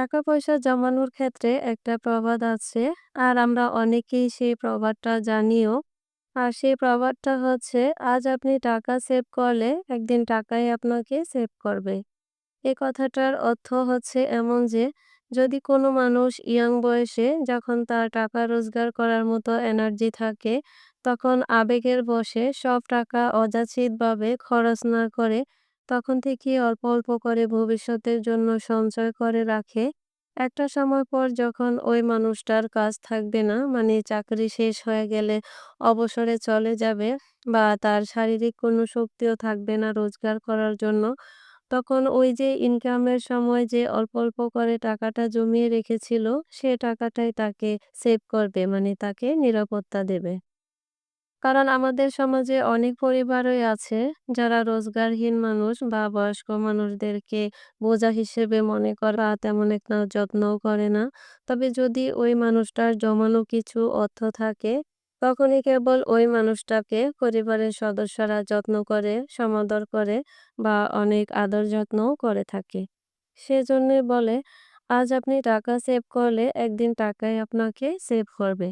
টাকা পয়সা জমানোর ক্ষেত্রে একটা প্রবাদ আছে। আর আমরা অনেকেই সেই প্রবাদটা জানিও। আর সেই প্রবাদটা হচ্ছে, আজ আপনি টাকা সেভ করলে একদিন টাকাই আপনাকে সেভ করবে। এ কথাটার অর্থ হচ্ছে এমন যে, যদি কোনো মানুষ ইয়াং বয়সে যখন তার টাকা রোজগার করার মতো এনার্জি থাকে, তখন আবেগের বসে সব টাকা অযাচিতভাবে খরচ না করে তখন থেকে অল্প অল্প করে ভবিষ্যতের জন্য সঞ্চয় করে রাখে। একটা সময় পর যখন ওই মানুষটার কাজ থাকবে না মানে চাকরি শেষ হয়ে গেলে অবসরে চলে যাবে বা তার শারীরিক কোনো শক্তিও থাকবে না রোজগার করার জন্য, তখন ওই যে ইনকামের সময় যে অল্প অল্প করে টাকাটা জমিয়ে রেখেছিল, সে টাকাটাই তাকে সেভ করবে মানে তাকে নিরাপত্তা দেবে। কারণ আমাদের সমাজে অনেক পরিবারই আছে যারা রোজগারহীন মানুষ বা বয়স্ক মানুষদেরকে বোঝা হিসেবে মনে করে বা তেমন একটা যত্নও করে না। তবে যদি ওই মানুষটার জমানো কিছু অর্থ থাকে, তখনই কেবল ওই মানুষটাকে পরিবারের সদস্যরা যত্ন করে, সমাদর করে বা অনেক আদর যত্নও করে থাকে। সেজন্যই বলে, আজ আপনি টাকা সেভ করলে একদিন টাকাই আপনাকে সেভ করবে।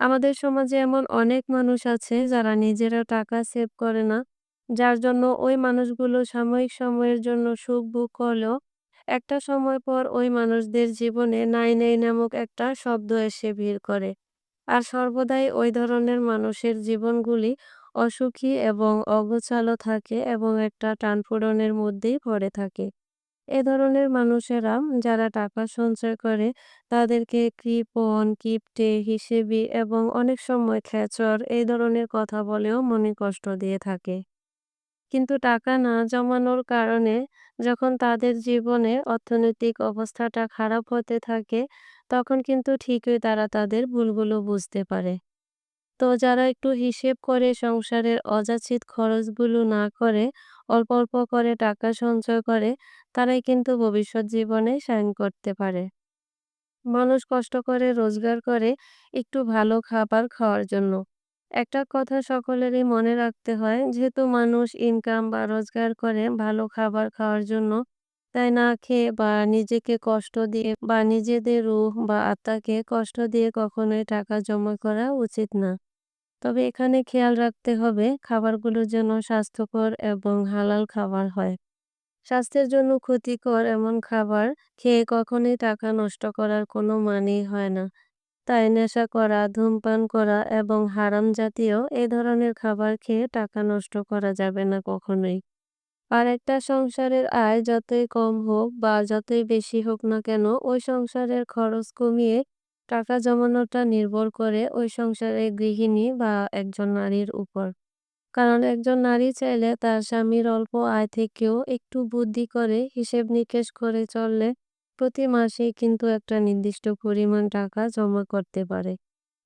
আমাদের সমাজে এমন অনেক মানুষ আছে যারা নিজেরা টাকা সেভ করে না। যার জন্য ওই মানুষগুলো সাময়িক সময়ের জন্য সুখ ভোগ করলেও একটা সময় পর ওই মানুষদের জীবনে নাই নাই নামক একটা শব্দ এসে ভিড় করে। আর সর্বদাই ওই ধরনের মানুষের জীবনগুলি অসুখী এবং অগোছালো থাকে এবং একটা টানপোড়েনের মধ্যেই পড়ে থাকে। এ ধরনের মানুষেরা যারা টাকা সঞ্চয় করে, তাদেরকে কৃপণ কিপ্টে, হিসেবি এবং অনেক সময় খেচর এই ধরনের কথা বলেও মনে কষ্ট দিয়ে থাকে। কিন্তু টাকা না জমানোর কারণে যখন তাদের জীবনে অর্থনৈতিক অবস্থাটা খারাপ হতে থাকে, তখন কিন্তু ঠিকই তারা তাদের ভুলগুলো বুঝতে পারে। তো যারা একটু হিসেব করে সংসারের অযাচিত খরচগুলো না করে, অল্প অল্প করে টাকা সঞ্চয় করে, তারাই কিন্তু ভবিষ্যৎ জীবনে সাইন করতে পারে। মানুষ কষ্ট করে, রোজগার করে, একটু ভালো খাবার খাওয়ার জন্য। একটা কথা সকলেরই মনে রাখতে হয়, যেহেতু মানুষ ইনকাম বা রোজগার করে ভালো খাবার খাওয়ার জন্য, তাই না খেয়ে বা নিজেকে কষ্ট দিয়ে বা নিজেদের রুহ বা আত্মাকে কষ্ট দিয়ে কখনোই টাকা জমা করা উচিত না। তবে এখানে খেয়াল রাখতে হবে খাবারগুলো যেন স্বাস্থ্যকর এবং হালাল খাবার হয়। স্বাস্থ্যের জন্য ক্ষতিকর এমন খাবার খেয়ে কখনোই টাকা নষ্ট করার কোনো মানেই হয় না। তাই নেশা করা, ধূমপান করা এবং হারাম জাতীয় এ ধরনের খাবার খেয়ে টাকা নষ্ট করা যাবে না কখনোই। আর একটা সংসারের আয় যতই কম হোক বা যতই বেশি হোক না কেন, ওই সংসারের খরচ কমিয়ে টাকা জমানোটা নির্ভর করে ওই সংসারে গৃহিণী বা একজন নারীর উপর। কারণ একজন নারী চাইলে তার স্বামীর অল্প আয় থেকেও একটু বুদ্ধি করে হিসেব নিকেশ করে চললে প্রতি মাসেই কিন্তু একটা নির্দিষ্ট পরিমাণ টাকা জমা করতে পারে।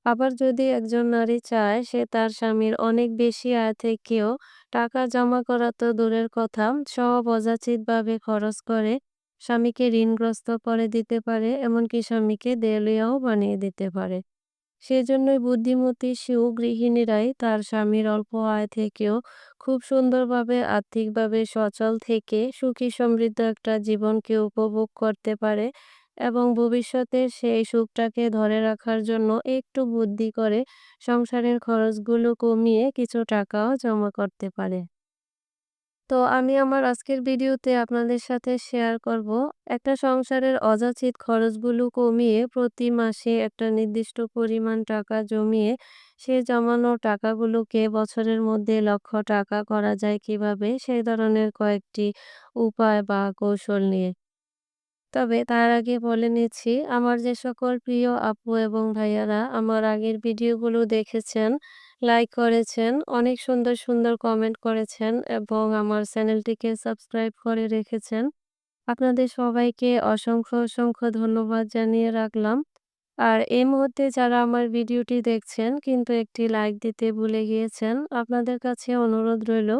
আবার যদি একজন নারী চায়, সে তার স্বামীর অনেক বেশি আয় থেকেও টাকা জমা করা তো দূরের কথা, সব অযাচিতভাবে খরচ করে স্বামীকে ঋণগ্রস্ত করে দিতে পারে, এমনকি স্বামীকে দেউলিয়াও বানিয়ে দিতে পারে। সেজন্যই বুদ্ধিমতী শিশু গৃহিণীরাই তার স্বামীর অল্প আয় থেকেও খুব সুন্দরভাবে, আর্থিকভাবে সচল থেকে সুখী সমৃদ্ধ একটা জীবনকে উপভোগ করতে পারে এবং ভবিষ্যতে সেই সুখটাকে ধরে রাখার জন্য একটু বুদ্ধি করে সংসারের খরচগুলো কমিয়ে কিছু টাকাও জমা করতে পারে। তো আমি আমার আজকের ভিডিওতে আপনাদের সাথে শেয়ার করব। একটা সংসারের অযাচিত খরচগুলো কমিয়ে প্রতি মাসে একটা নির্দিষ্ট পরিমাণ টাকা জমিয়ে সে জমানো টাকাগুলোকে বছরের মধ্যে লক্ষ টাকা করা যায় কীভাবে? সেই ধরনের কয়েকটি উপায় বা কৌশল নিয়ে। তবে তার আগে বলে নিচ্ছি আমার যে সকল প্রিয় আপু এবং ভাইয়ারা আমার আগের ভিডিওগুলো দেখেছেন লাইক করেছেন অনেক সুন্দর সুন্দর কমেন্ট করেছেন এবং আমার চ্যানেলটিকে সাবস্ক্রাইব করে রেখেছেন। আপনাদের সবাইকে অসংখ্য অসংখ্য ধন্যবাদ জানিয়ে রাখলাম। আর এই মুহূর্তে যারা আমার ভিডিওটি দেখছেন কিন্তু একটি লাইক দিতে ভুলে গিয়েছেন, আপনাদের কাছে অনুরোধ রইল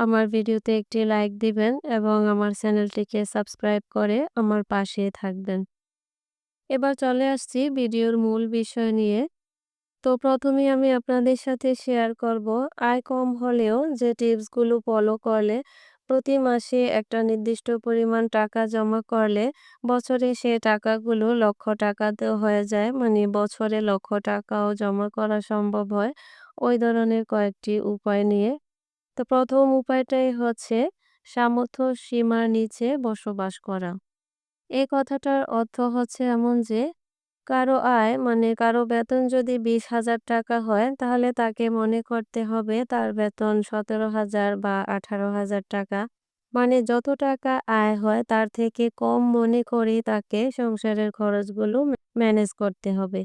আমার ভিডিওতে একটি লাইক দিবেন এবং আমার চ্যানেলটিকে সাবস্ক্রাইব করে আমার পাশে থাকবেন। এবার চলে আসছি ভিডিওর মূল বিষয় নিয়ে। তো প্রথমেই আমি আপনাদের সাথে শেয়ার করব, আয় কম হলেও যে টিপসগুলো ফলো করলে প্রতি মাসে একটা নির্দিষ্ট পরিমাণ টাকা জমা করলে বছরে সে টাকাগুলো লক্ষ টাকাতেও হয়ে যায় মানে বছরে লক্ষ টাকাও জমা করা সম্ভব হয় ওই ধরনের কয়েকটি উপায় নিয়ে তো প্রথম উপায়টাই হচ্ছে সামর্থ্য সীমার নিচে বসবাস করা। এই কথাটার অর্থ হচ্ছে এমন যে, কারও আয় মানে কারও বেতন যদি বিশ হাজার টাকা হয়, তাহলে তাকে মনে করতে হবে তার বেতন সতেরো হাজার বা আঠারো হাজার টাকা। মানে যত টাকা আয় হয়, তার থেকে কম মনে করে তাকে সংসারের খরচগুলো ম্যানেজ করতে হবে।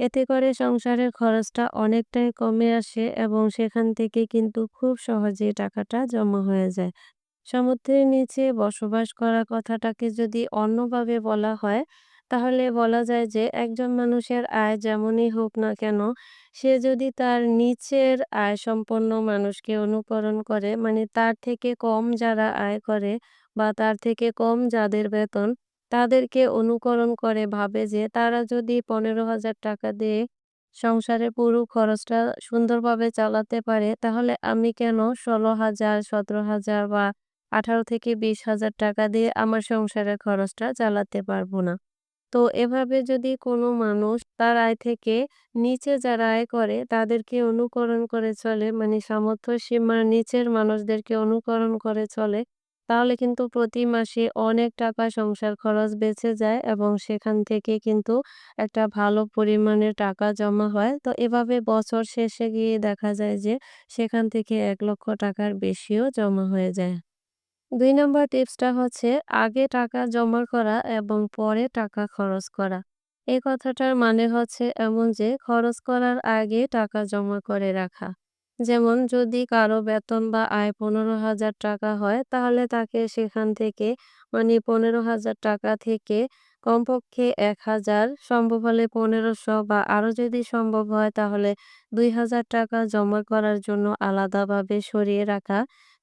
এতে করে সংসারের খরচটা অনেকটাই কমে আসে এবং সেখান থেকে কিন্তু খুব সহজেই টাকাটা জমা হয়ে যায়। সমুদ্রের নিচে বসবাস করা কথাটাকে যদি অন্যভাবে বলা হয়, তাহলে বলা যায় যে একজন মানুষের আয় যেমনই হোক না কেন, সে যদি তার নিচের আয় সম্পন্ন মানুষকে অনুকরণ করে মানে তার থেকে কম যারা আয় করে বা তার থেকে কম যাদের বেতন তাদেরকে অনুকরণ করে ভাবে যে, তারা যদি পনেরো হাজার টাকা দিয়ে সংসারের পুরো খরচটা সুন্দরভাবে চালাতে পারে, তাহলে আমি কেন ষোলো হাজার, সতেরো হাজার বা আঠারো থেকে বিশ হাজার টাকা দিয়ে আমার সংসারের খরচটা চালাতে পারব না? তো এভাবে যদি কোনো মানুষ তার আয় থেকে নিচে যারা আয় করে, তাদেরকে অনুকরণ করে চলে মানে সামর্থ্য সীমার নিচের মানুষদেরকে অনুকরণ করে চলে তাহলে কিন্তু প্রতি মাসে অনেক টাকা সংসার খরচ বেঁচে যায় এবং সেখান থেকে কিন্তু একটা ভালো পরিমাণের টাকা জমা হয় তো এভাবে বছর শেষে গিয়ে দেখা যায় যে সেখান থেকে এক লক্ষ টাকার বেশিও জমা হয়ে যায় দুই নম্বর টিপসটা হচ্ছে আগে টাকা জমা করা এবং পরে টাকা খরচ করা। এই কথাটার মানে হচ্ছে এমন যে খরচ করার আগে টাকা জমা করে রাখা। যেমন যদি কারও বেতন বা আয় পনেরো হাজার টাকা হয়, তাহলে তাকে সেখান থেকে মানে পনেরো হাজার টাকা থেকে কমপক্ষে এক হাজার, সম্ভব হলে পনেরোশো বা আরও যদি সম্ভব হয়, তাহলে দুই হাজার টাকা জমা করার জন্য আলাদাভাবে সরিয়ে রাখা।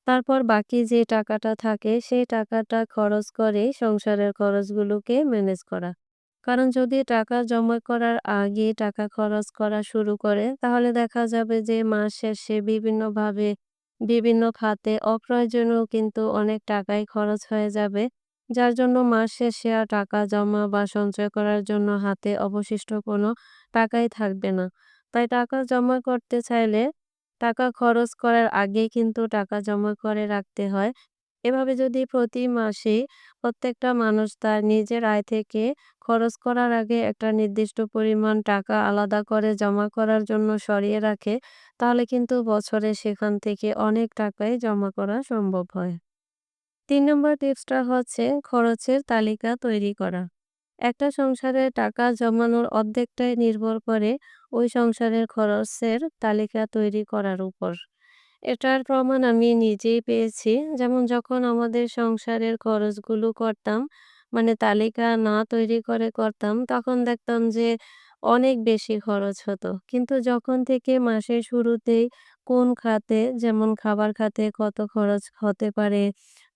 তারপর বাকি যে টাকাটা থাকে, সেই টাকাটা খরচ করে সংসারের খরচগুলোকে ম্যানেজ করা। কারণ যদি টাকা জমা করার আগে টাকা খরচ করা শুরু করে, তাহলে দেখা যাবে যে মাস শেষে বিভিন্নভাবে বিভিন্ন খাতে অপ্রয়োজনীয় কিন্তু অনেক টাকাই খরচ হয়ে যাবে যার জন্য মাস শেষে আর টাকা জমা বা সঞ্চয় করার জন্য হাতে অবশিষ্ট কোনো টাকাই থাকবে না তাই টাকা জমা করতে চাইলে টাকা খরচ করার আগেই কিন্তু টাকা জমা করে রাখতে হয়। এভাবে যদি প্রতি মাসে প্রত্যেকটা মানুষ তার নিজের আয় থেকে খরচ করার আগে একটা নির্দিষ্ট পরিমাণ টাকা আলাদা করে জমা করার জন্য সরিয়ে রাখে, তাহলে কিন্তু বছরে সেখান থেকে অনেক টাকাই জমা করা সম্ভব হয়। তিন নম্বর টিপসটা হচ্ছে খরচের তালিকা তৈরি করা। একটা সংসারে টাকা জমানোর অর্ধেকটাই নির্ভর করে ওই সংসারের খরচের তালিকা তৈরি করার উপর। এটার প্রমাণ আমি নিজেই পেয়েছি। যেমন যখন আমাদের সংসারের খরচগুলো করতাম, মানে তালিকা না তৈরি করে করতাম, তখন দেখতাম যে অনেক বেশি খরচ হতো। কিন্তু যখন থেকে মাসের শুরুতেই কোন খাতে যেমন খাবার খাতে কত খরচ হতে পারে,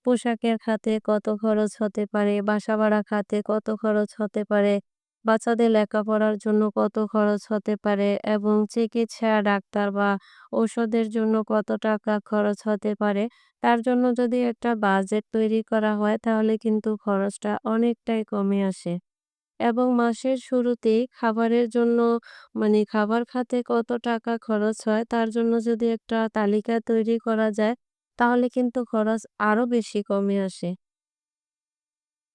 পোশাকের খাতে কত খরচ হতে পারে, বাসা ভাড়া খাতে কত খরচ হতে পারে, বাচ্চাদের লেখাপড়ার জন্য কত খরচ হতে পারে এবং চিকিৎসা, ডাক্তার বা ঔষধের জন্য কত টাকা খরচ হতে পারে, তার জন্য যদি একটা বাজেট তৈরি করা হয় তাহলে কিন্তু খরচটা অনেকটাই কমে আসে। এবং মাসের শুরুতেই খাবারের জন্য মানে খাবার খাতে কত টাকা খরচ হয় তার জন্য যদি একটা তালিকা তৈরি করা যায় তাহলে কিন্তু খরচ আরও বেশি কমে আসে।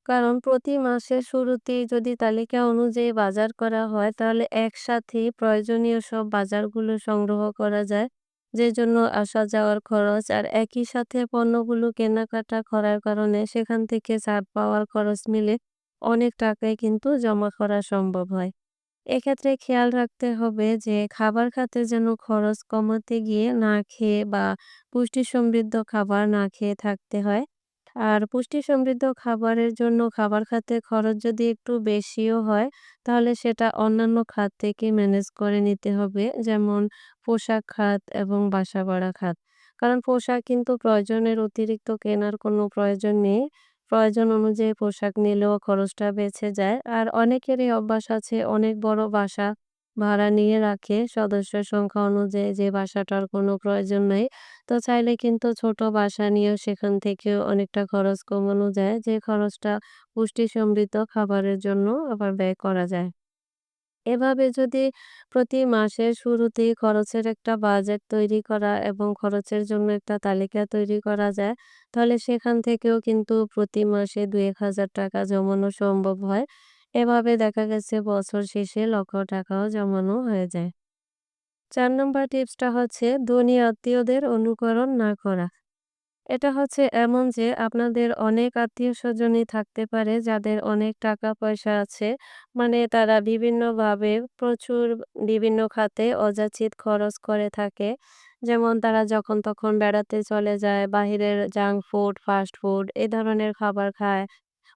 কারণ প্রতি মাসের শুরুতেই যদি তালিকা অনুযায়ী বাজার করা হয়, তাহলে একসাথেই প্রয়োজনীয় সব বাজারগুলো সংগ্রহ করা যায়। যে জন্য আসা যাওয়ার খরচ আর একই সাথে পণ্যগুলো কেনাকাটা করার কারণে সেখান থেকে ছাড় পাওয়ার খরচ মিলে অনেক টাকাই কিন্তু জমা করা সম্ভব হয়। এক্ষেত্রে খেয়াল রাখতে হবে যে খাবার খাতে যেন খরচ কমাতে গিয়ে না খেয়ে বা পুষ্টি সমৃদ্ধ খাবার না খেয়ে থাকতে হয়। আর পুষ্টি সমৃদ্ধ খাবারের জন্য খাবার খাতে খরচ যদি একটু বেশিও হয়, তাহলে সেটা অন্যান্য খাত থেকে ম্যানেজ করে নিতে হবে। যেমন পোশাক খাত এবং বাসা ভাড়া খাত। কারণ পোশাক কিন্তু প্রয়োজনের অতিরিক্ত কেনার কোনো প্রয়োজন নেই। প্রয়োজন অনুযায়ী পোশাক নিলেও খরচটা বেঁচে যায়। আর অনেকেরই অভ্যাস আছে অনেক বড় বাসা ভাড়া নিয়ে রাখে সদস্যের সংখ্যা অনুযায়ী যে বাসাটার কোনো প্রয়োজন নেই। তো চাইলে কিন্তু ছোট বাসা নিয়েও সেখান থেকেও অনেকটা খরচ কমানো যায়। যে খরচটা পুষ্টি সমৃদ্ধ খাবারের জন্য আবার ব্যয় করা যায়। এভাবে যদি প্রতি মাসের শুরুতেই খরচের একটা বাজেট তৈরি করা এবং খরচের জন্য একটা তালিকা তৈরি করা যায়, তাহলে সেখান থেকেও কিন্তু প্রতি মাসে ২-১,০০০ টাকা জমানো সম্ভব হয়। এভাবে দেখা গেছে বছর শেষে লক্ষ টাকাও জমানো হয়ে যায়। চার নম্বর টিপসটা হচ্ছে ধনী আত্মীয়দের অনুকরণ না করা। এটা হচ্ছে এমন যে আপনাদের অনেক আত্মীয়স্বজনই থাকতে পারে যাদের অনেক টাকা-পয়সা আছে। মানে তারা বিভিন্নভাবে প্রচুর বিভিন্ন খাতে অযাচিত খরচ করে থাকে। যেমন তারা যখন তখন বেড়াতে চলে যায়, বাহিরের জাঙ্ক ফুড, ফাস্ট ফুড এ ধরনের খাবার খায়।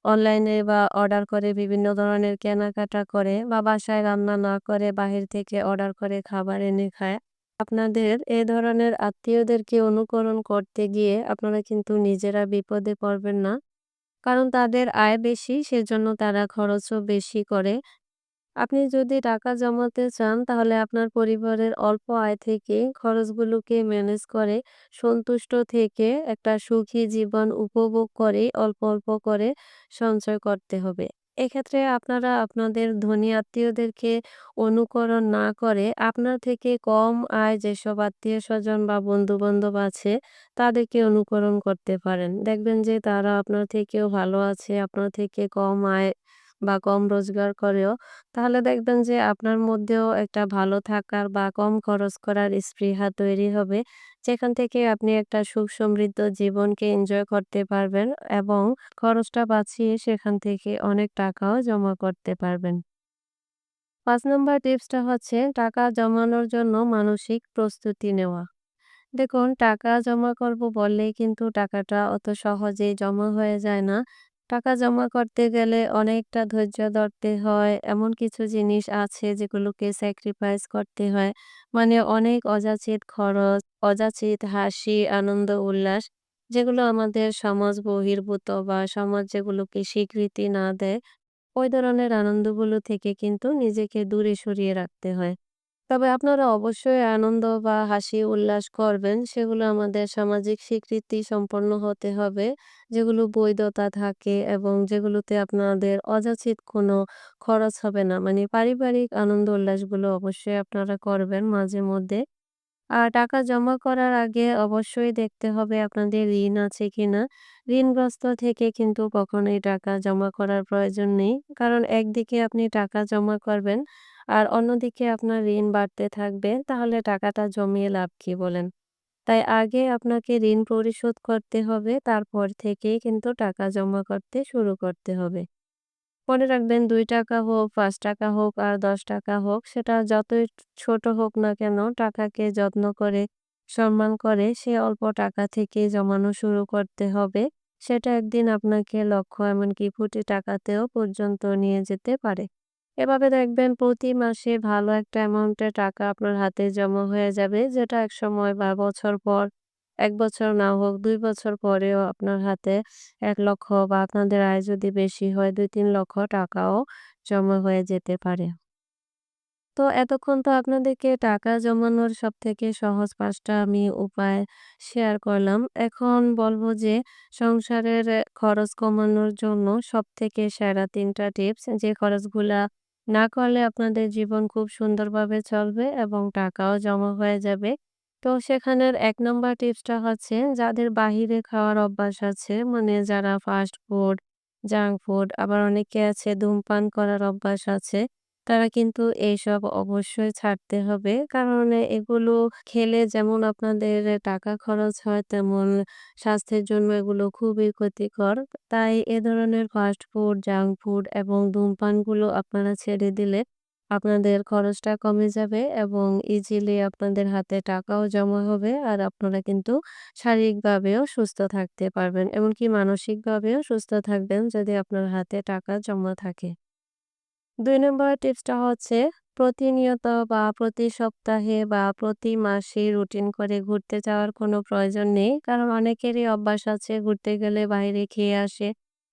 অনলাইনে বা অর্ডার করে বিভিন্ন ধরনের কেনাকাটা করে বা বাসায় রান্না না করে বাহির থেকে অর্ডার করে খাবার এনে খায়। আপনাদের এ ধরনের আত্মীয়দেরকে অনুকরণ করতে গিয়ে আপনারা কিন্তু নিজেরা বিপদে পড়বেন না। কারণ তাদের আয় বেশি, সেজন্য তারা খরচও বেশি করে। আপনি যদি টাকা জমাতে চান তাহলে আপনার পরিবারের অল্প আয় থেকে খরচগুলোকে ম্যানেজ করে সন্তুষ্ট থেকে একটা সুখী জীবন উপভোগ করে অল্প, অল্প করে সঞ্চয় করতে হবে। এক্ষেত্রে আপনারা আপনাদের ধনী আত্মীয়দেরকে অনুকরণ না করে আপনার থেকে কম আয় যেসব আত্মীয় স্বজন বা বন্ধু-বান্ধব আছে তাদেরকে অনুকরণ করতে পারেন। দেখবেন যে তারা আপনার থেকেও ভালো আছে, আপনার থেকে কম আয় বা কম রোজগার করেও। তাহলে দেখবেন যে আপনার মধ্যেও একটা ভালো থাকার বা কম খরচ করার স্পৃহা তৈরি হবে। যেখান থেকে আপনি একটা সুখ সমৃদ্ধ জীবনকে এনজয় করতে পারবেন এবং খরচটা বাঁচিয়ে সেখান থেকে অনেক টাকাও জমা করতে পারবেন। পাঁচ নম্বর টিপসটা হচ্ছে টাকা জমানোর জন্য মানসিক প্রস্তুতি নেওয়া। দেখুন, টাকা জমা করব বললেই কিন্তু টাকাটা অত সহজেই জমা হয়ে যায় না। টাকা জমা করতে গেলে অনেকটা ধৈর্য ধরতে হয়। এমন কিছু জিনিস আছে যেগুলোকে স্যাক্রিফাইস করতে হয়। মানে অনেক অযাচিত খরচ, অযাচিত হাসি, আনন্দ, উল্লাস যেগুলো আমাদের সমাজ বহির্ভূত বা সমাজ যেগুলোকে স্বীকৃতি না দেয়, ওই ধরনের আনন্দগুলো থেকে কিন্তু নিজেকে দূরে সরিয়ে রাখতে হয়। তবে আপনারা অবশ্যই আনন্দ বা হাসি উল্লাস করবেন। সেগুলো আমাদের সামাজিক স্বীকৃতি সম্পন্ন হতে হবে। যেগুলো বৈধতা থাকে এবং যেগুলোতে আপনাদের অযাচিত কোনো খরচ হবে না। মানে পারিবারিক আনন্দ উল্লাসগুলো অবশ্যই আপনারা করবেন মাঝে মধ্যে। আর টাকা জমা করার আগে অবশ্যই দেখতে হবে আপনাদের ঋণ আছে কিনা। ঋণগ্রস্ত থেকে কিন্তু কখনোই টাকা জমা করার প্রয়োজন নেই। কারণ একদিকে আপনি টাকা জমা করবেন আর অন্যদিকে আপনার ঋণ বাড়তে থাকবে তাহলে টাকাটা জমিয়ে লাভ কি বলেন? তাই আগে আপনাকে ঋণ পরিশোধ করতে হবে তারপর থেকেই কিন্তু টাকা জমা করতে শুরু করতে হবে। মনে রাখবেন দুই টাকা হোক, পাঁচ টাকা হোক আর ৳১০ হোক সেটা যতই ছোট হোক না কেন টাকাকে যত্ন করে, সম্মান করে সে অল্প টাকা থেকেই জমানো শুরু করতে হবে। সেটা একদিন আপনাকে লক্ষ এমনকি কোটি টাকাতেও পর্যন্ত নিয়ে যেতে পারে। এভাবে দেখবেন প্রতি মাসে ভালো একটা অ্যামাউন্টের টাকা আপনার হাতে জমা হয়ে যাবে যেটা এক সময় বা বছর পর, এক বছর না হোক, দুই বছর পরেও আপনার হাতে এক লক্ষ বা আপনাদের আয় যদি বেশি হয় ২-৩ লক্ষ টাকাও জমা হয়ে যেতে পারে। তো এতক্ষণ তো আপনাদেরকে টাকা জমানোর সব থেকে সহজ পাঁচটা আমি উপায় শেয়ার করলাম। এখন বলব যে, সংসারের খরচ কমানোর জন্য সবথেকে সেরা তিনটা টিপস যে খরচগুলা না করলে আপনাদের জীবন খুব সুন্দরভাবে চলবে এবং টাকাও জমা হয়ে যাবে। তো সেখানের এক নম্বর টিপসটা হচ্ছে যাদের বাহিরে খাওয়ার অভ্যাস আছে মানে যারা ফাস্ট ফুড, জাঙ্ক ফুড আবার অনেকে আছে ধূমপান করার অভ্যাস আছে। তারা কিন্তু এইসব অবশ্যই ছাড়তে হবে। কারণ এগুলো খেলে যেমন আপনাদের টাকা খরচ হয় তেমন স্বাস্থ্যের জন্য এগুলো খুবই ক্ষতিকর। তাই এ ধরনের ফাস্ট ফুড, জাঙ্ক ফুড এবং ধূমপানগুলো আপনারা ছেড়ে দিলে আপনাদের খরচটা কমে যাবে এবং ইজিলি আপনাদের হাতে টাকাও জমা হবে আর আপনারা কিন্তু শারীরিকভাবেও সুস্থ থাকতে পারবেন এমনকি মানসিকভাবেও সুস্থ থাকবেন যদি আপনার হাতে টাকা জমা থাকে ২ নম্বর টিপসটা হচ্ছে প্রতিনিয়ত বা প্রতি সপ্তাহে বা প্রতি মাসে রুটিন করে ঘুরতে যাওয়ার কোনো প্রয়োজন নেই। কারণ অনেকেরই অভ্যাস আছে ঘুরতে গেলে বাইরে খেয়ে আসে।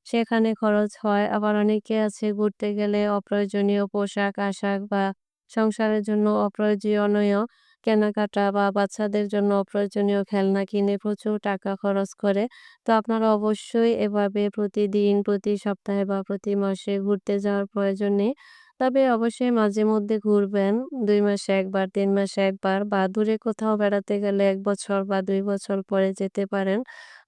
সেখানে খরচ হয়। আবার অনেকে আছে ঘুরতে গেলে অপ্রয়োজনীয় পোশাক-আশাক বা সংসারের জন্য অপ্রয়োজনীয় কেনাকাটা বা বাচ্চাদের জন্য অপ্রয়োজনীয় খেলনা কিনে প্রচুর টাকা খরচ করে। তো আপনারা অবশ্যই এভাবে প্রতিদিন, প্রতি সপ্তাহে বা প্রতি মাসে ঘুরতে যাওয়ার প্রয়োজন নেই। তবে অবশ্যই মাঝে মধ্যে ঘুরবেন। ২ মাসে ১ বার, ৩ মাসে ১ বার বা দূরে কোথাও বেড়াতে গেলে ১ বছর বা ২ বছর পরে যেতে পারেন।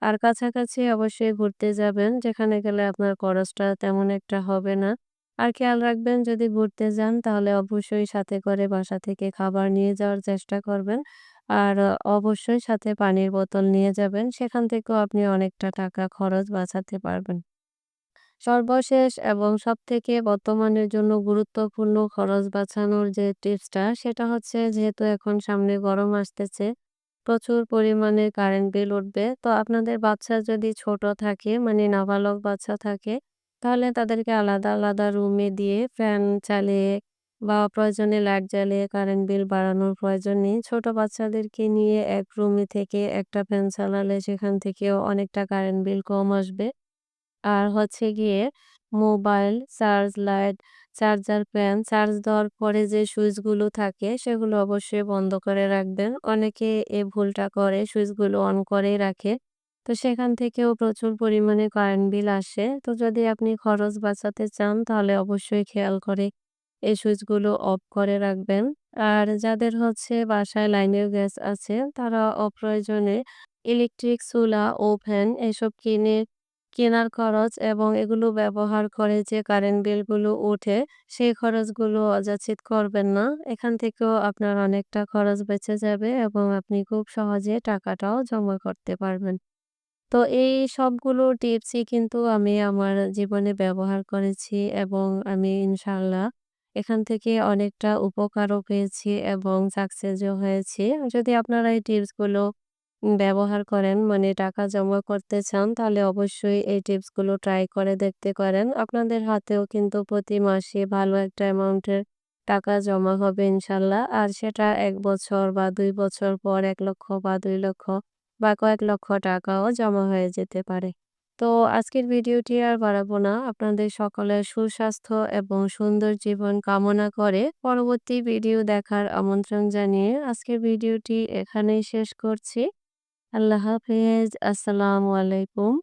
আর কাছাকাছি অবশ্যই ঘুরতে যাবেন, যেখানে গেলে আপনার খরচটা তেমন একটা হবে না। আর খেয়াল রাখবেন যদি ঘুরতে যান তাহলে অবশ্যই সাথে করে বাসা থেকে খাবার নিয়ে যাওয়ার চেষ্টা করবেন। আর অবশ্যই সাথে পানির বোতল নিয়ে যাবেন। সেখান থেকেও আপনি অনেকটা টাকা খরচ বাঁচাতে পারবেন। সর্বশেষ এবং সব থেকে বর্তমানের জন্য গুরুত্বপূর্ণ খরচ বাঁচানোর যে টিপসটা সেটা হচ্ছে যেহেতু এখন সামনে গরম আসতেছে, প্রচুর পরিমাণে কারেন্ট বিল উঠবে। তো আপনাদের বাচ্চা যদি ছোট থাকে মানে নাবালক বাচ্চা থাকে তাহলে তাদেরকে আলাদা, আলাদা রুমে দিয়ে ফ্যান চালিয়ে বা প্রয়োজনে লাইট জ্বালিয়ে কারেন্ট বিল বাড়ানোর প্রয়োজন নেই। ছোট বাচ্চাদেরকে নিয়ে এক রুমে থেকে একটা ফ্যান চালালে সেখান থেকেও অনেকটা কারেন্ট বিল কম আসবে। আর হচ্ছে গিয়ে mobile, charge light, charger fan charge দেওয়ার পরে যে সুইচগুলো থাকে সেগুলো অবশ্যই বন্ধ করে রাখবেন। অনেকে এ ভুলটা করে সুইচগুলো অন করেই রাখে। তো সেখান থেকেও প্রচুর পরিমাণে কারেন্ট বিল আসে। তো যদি আপনি খরচ বাঁচাতে চান তাহলে অবশ্যই খেয়াল করে এই সুইচগুলো অফ করে রাখবেন। আর যাদের হচ্ছে বাসায় লাইনের গ্যাস আছে তারা অপ্রয়োজনে ইলেকট্রিক চুলা, ওভেন এসব কিনে কেনার খরচ এবং এগুলো ব্যবহার করে যে কারেন্ট বিলগুলো ওঠে, সেই খরচগুলো অযাচিত করবেন না। এখান থেকেও আপনার অনেকটা খরচ বেঁচে যাবে এবং আপনি খুব সহজে টাকাটাও জমা করতে পারবেন। তো এই সবগুলো টিপসই কিন্তু আমি আমার জীবনে ব্যবহার করেছি এবং আমি ইনশাল্লাহ এখান থেকে অনেকটা উপকারও পেয়েছি এবং সাকসেসও হয়েছি। যদি আপনারা এই টিপসগুলো ব্যবহার করেন মানে টাকা জমা করতে চান, তাহলে অবশ্যই এই টিপসগুলো ট্রাই করে দেখতে পারেন। আপনাদের হাতেও কিন্তু প্রতি মাসে ভালো একটা অ্যামাউন্টের টাকা জমা হবে ইনশাল্লাহ। আর সেটা ১ বছর বা ২ বছর পর ১ লক্ষ বা ২ লক্ষ বা কয়েক লক্ষ টাকাও জমা হয়ে যেতে পারে। তো আজকের ভিডিওটি আর বাড়াবো না। আপনাদের সকলের সুস্বাস্থ্য এবং সুন্দর জীবন কামনা করে পরবর্তী ভিডিও দেখার আমন্ত্রণ জানিয়ে আজকের ভিডিওটি এখানেই শেষ করছি। আল্লাহ হাফেজ। আসসালামু আলাইকুম।